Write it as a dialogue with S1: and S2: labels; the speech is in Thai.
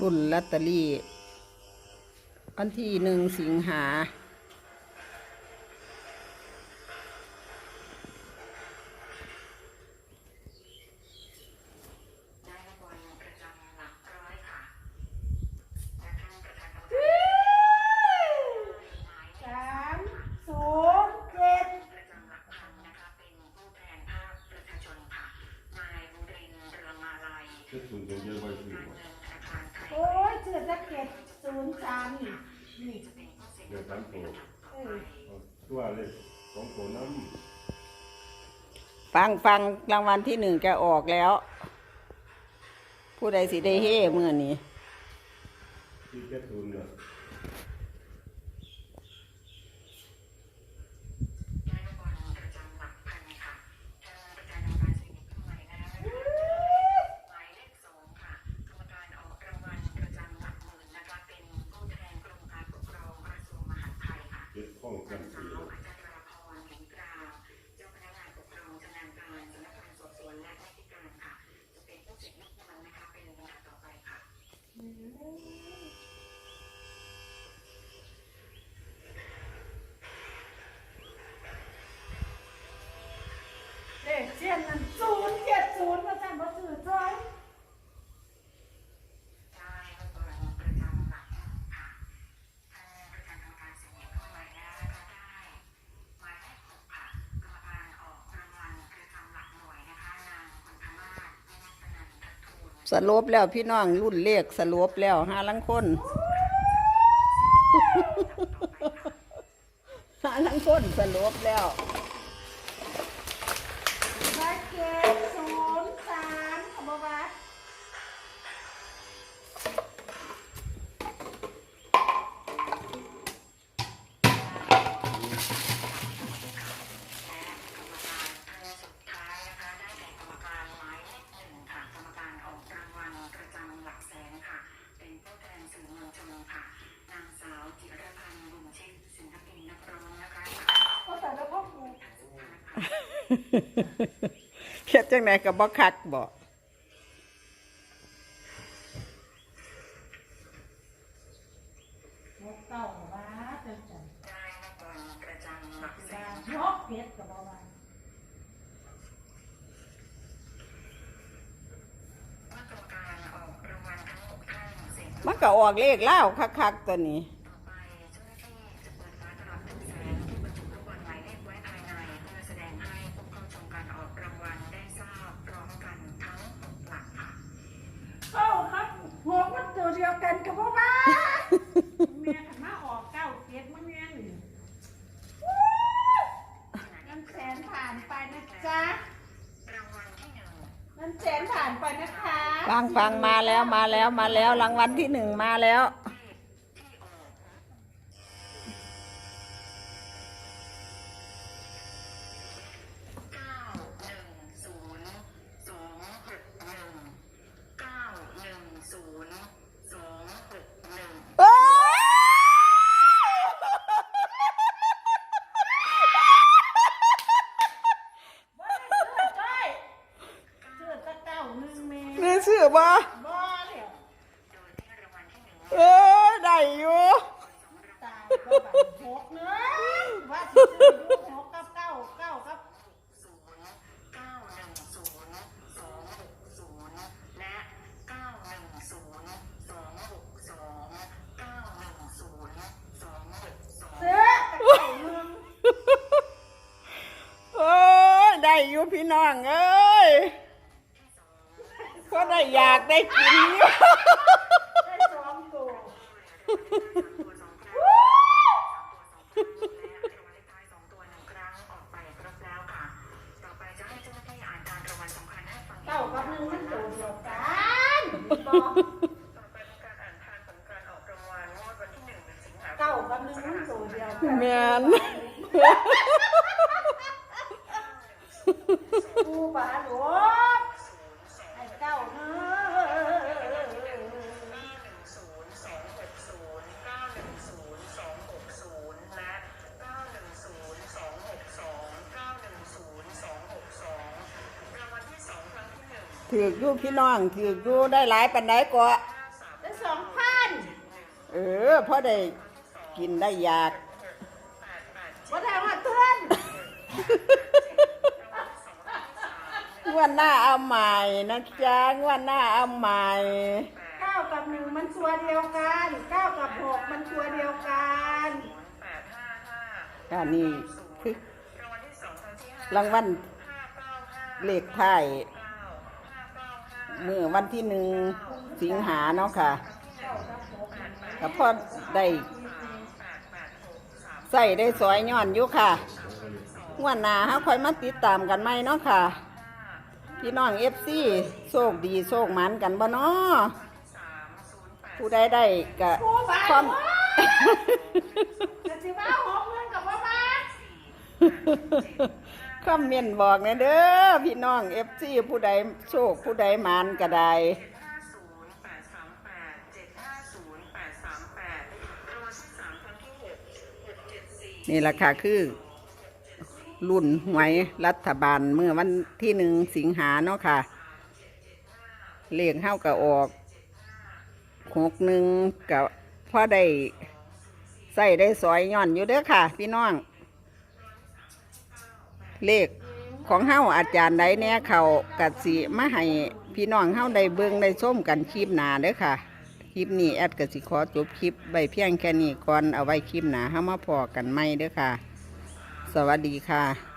S1: รุ่นลัตเตอรี่วันที่หนึ่งสิงหา
S2: สามศูนย์เจ็ด
S3: เยอะ
S4: ไว้
S3: ที่
S2: โอ้ยเสือจะเก็ดศูนย์สามนี่นี่
S3: เดี๋
S4: ยวสามตัว
S2: เออเอา
S4: ตัวเลยสองโผล่น้ำ
S1: ฟังฟังรางวัลที่หนึ่งแกออกแล้ว ผู้ใดสิได้เฮ่เมื่อนี้
S4: ที่เจ็ดศูนย์เนี่ย
S3: Mm-hmm. สลบแล้วพี่น้
S1: องรุ่นเลขสลบแล้วห้าลังคนห้าลังคนสลบแล้ว
S2: เกศูนย์สามขบวั
S3: ต เพีย
S1: จังไหนกับบ่คักบ่
S2: ก่าว่า
S3: จังกั
S2: บบ่ว่า
S1: มันก็ออกเลขเล่าคักๆตัวนี้
S3: แสนผ่าน
S2: ไปนะคะ
S1: ฟังฟังมาแล้วมาแล้วมาแล้วรางวัลที่หนึ่งมาแล้ว
S3: เออ
S2: ได้อยู่ตายก็แบบหกเนื้อว่าสิซื้อดูหกกับเก้าเก้ากับ
S3: โอ้ได้อยู่พี่น้องเอ้ย
S2: เพราะ
S1: ได้อยากได้กิน
S2: ได้สองตัว
S3: เต่ากั
S2: บหนึ่งมันตัวเดียวกันบ
S3: อก
S2: เก้ากับหนึ่งมันตัวเดียวกัน
S1: แมน
S2: กูป่าหลวง
S1: ถือยู่พี่น้องถือยู่ได้หลายปันไดก็
S3: ได้สอ
S2: งพัน
S1: เออพอได้กินได้ยาก
S2: ว่าไาเตืน
S1: งวดหน้าเอาใหม่นะจ๊ะงวดหน้าเอาใหม่
S2: เก้ากับหนึ่งมันตัวเดียวกันเก้ากับหกมันตัวเดียวกัน
S1: ก็นี่คือรางวัลเลขไทย มือวันที่หนึ่งสิงหาเนาะค่ะก็พอได้ใส่ได้สอยย้อนอยู่ค่ะงวันหน้าเขาคอยมาติดตามกันไหมเนาะค่ะ พี่น้องเอฟซีโชคดีโชคหมันกันบ่เนาะผู้ใดได้ก็
S2: โอ้บาย
S1: ความ
S2: จะสิว่าหกเงินกับบ่มา
S1: คอมเมนต์บอกนะเด้อพี่น้องเอฟซีผู้ใดโชคผู้ใดมันก็ได้นี่แหละค่ะคือรุ่นหวยรัฐบาลเมื่อวันที่หนึ่งสิงหาเนาะค่ะ เลขเข้ากับออกหกหนึ่งกับพ่อได้ใส่ได้สอยย่อนอยู่เด้อค่ะ พี่น้อง เลขของเฮาอาจารย์ใดเนี่ยเขากัดสีมาให้พี่น้องเฮาได้เบิ้งได้ส้มกันคลิปหนาเด้อค่ะ คลิปนี้แอดกัดสีขอจบคลิปใบเพียงแค่นี้ก่อนเอาไว้คลิปหนาเฮามาพอกันไม่เด้อค่ะ สวัสดีค่ะ